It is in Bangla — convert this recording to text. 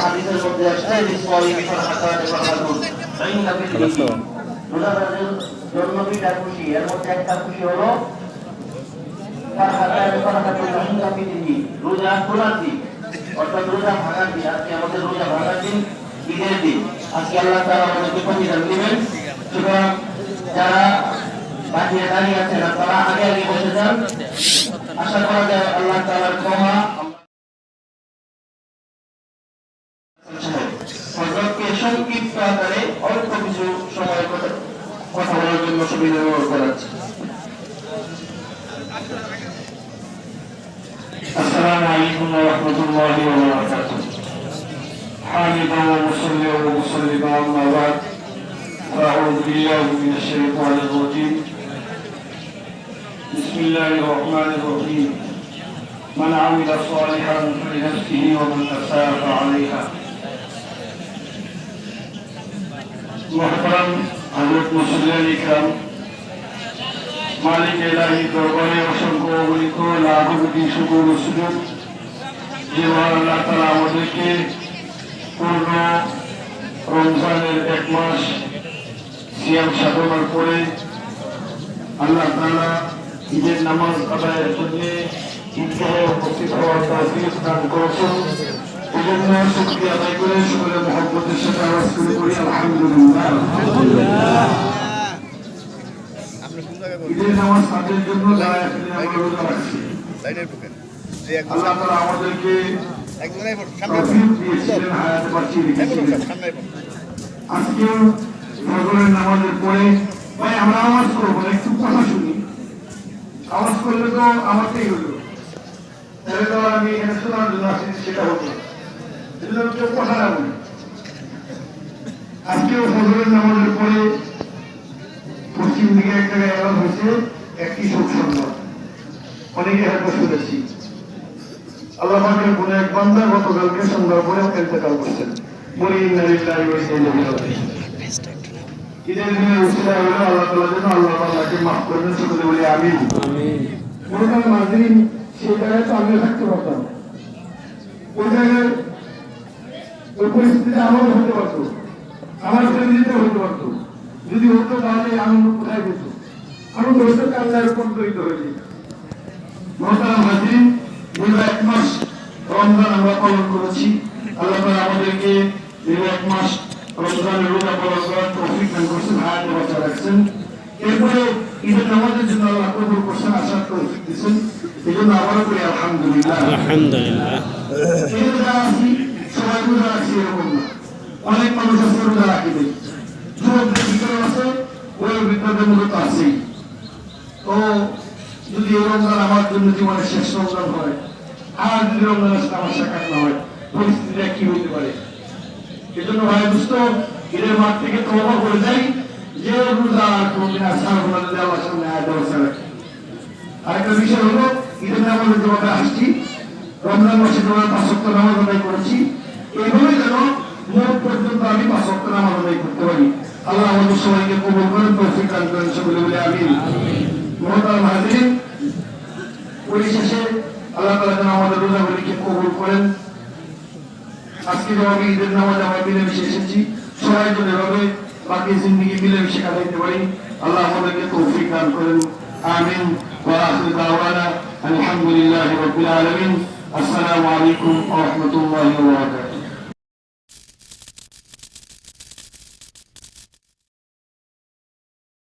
হাদিসের মধ্যে আসছে বিসমিল্লাহি ফারহাতান ফারহাতুন ইন্না ফিল রোজাদারের জন্য দুইটা খুশি এর মধ্যে একটা খুশি হলো ফারহাতান ফারহাতুন ইন্না ফিল রোজা খোলার দিন অর্থাৎ রোজা ভাঙার দিন আজকে আমাদের রোজা ভাঙার দিন ঈদের দিন আজকে আল্লাহ তাআলা আমাদেরকে প্রতিদান দিবেন সুতরাং যারা বাহিরে দাঁড়িয়ে আছেন তারা আগে আগে বসে যান আশা করা যায় আল্লাহ তাআলার ক্ষমা হযরতকে সংক্ষিপ্ত আকারে অল্প কিছু সময় কথা কথা বলার জন্য সুবিধা ব্যবহার করাচ্ছি السلام عليكم ورحمة الله وبركاته حامدا ومصليا ومسلما أما بعد فأعوذ بالله من الشيطان الرجيم بسم الله الرحمن الرحيم من عمل صالحا فلنفسه ومن أساء فعليها মহতরম হজরত মসুদ আলী খান মালিক এলাহি দরবারে অসংখ্য অগণিত লাভবতী শুকুর সুযোগ যে আল্লাহ তারা আমাদেরকে পূর্ণ রমজানের এক মাস সিয়াম সাধনার পরে আল্লাহ ঈদের নামাজ আদায়ের জন্য ঈদগাহে উপস্থিত হওয়ার দান করেছেন। এই জন্য আদায় করে সকলে মহব্বতের সাথে আওয়াজ করে করি আলহামদুলিল্লাহ ঈদের নামাজ তাদের জন্য আমরা আওয়াজ একটু কথা শুনি। আওয়াজ করলে তো আমাকেই হলো। তাহলে তো আমি এখানে শোনার সেটা হতো এজন্য কেউ কথা না বলি। আজকেও ফজরের নামাজের পরে পশ্চিম দিকে এক জায়গায় হয়েছে একটি শোক সংবাদ। অনেকে হয়তো শুনেছি। আল্লাহ পাকের কোন এক বান্দা গতকালকে সন্ধ্যার পরে ইন্তেকাল করছেন। বলি ইন্না ওয়া ইন্না ইলাইহি ঈদের দিনে উসিলা হলো আল্লাহ তাআলা যেন আল্লাহ তাআলাকে মাফ করবেন সকলে বলি আমিন। সেই জায়গায় তো আমিও থাকতে পারতাম। ওই জায়গায় ওই পরিস্থিতিতে আমারও হতে পারতো। আমার ফ্যামিলিতে হতে পারতো। যদি হতো তাহলে আনন্দ কোথায় পেত আনন্দ হতো কান্নার রূপান্তরিত হয়ে যেত মহতারাম দীর্ঘ এক মাস রমজান আমরা পালন করেছি। আল্লাহ আমাদেরকে দীর্ঘ এক মাস রমজানের রোজা পালন করার তৌফিক দান করছেন হায়াতে বাঁচা রাখছেন। এরপরে ঈদের নামাজের জন্য আল্লাহ কবুল করছেন আসার তৌফিক দিচ্ছেন। এই জন্য আবারও করি আলহামদুলিল্লাহ। আলহামদুলিল্লাহ। সবাই রোজা অনেক মানুষ আছে ওই জন্য জীবনের এজন্য ভাই দুষ্ট ঈদের মাঠ থেকে তবা করে যাই যে রোজা কোনদিন আরেকটা বিষয় হলো ঈদের নামাজের জমাতে আসছি রমজান মাসে জমা পাঁচ সপ্তাহ নামাজ আদায় করেছি এইভাবে যেন মোট পর্যন্ত আমি পাঁচ সপ্তাহ নামাজ আদায় করতে পারি আল্লাহ আমাদের সবাইকে কবুল করেন তৌফিক দান করেন সকলে বলে আমি মহতারাম হাজির পরিশেষে আল্লাহ তালা যেন আমাদের রোজাগুলিকে কবুল করেন আজকে যেমন আমি ঈদের নামাজ আমরা মিলেমিশে এসেছি সবাই যেন এভাবে বাকি জিন্দিগি মিলেমিশে কাটাইতে পারি আল্লাহ আমাদেরকে তৌফিক দান করেন আমিন وآخر دعوانا الحمد لله رب العالمين السلام عليكم ورحمة الله وبركاته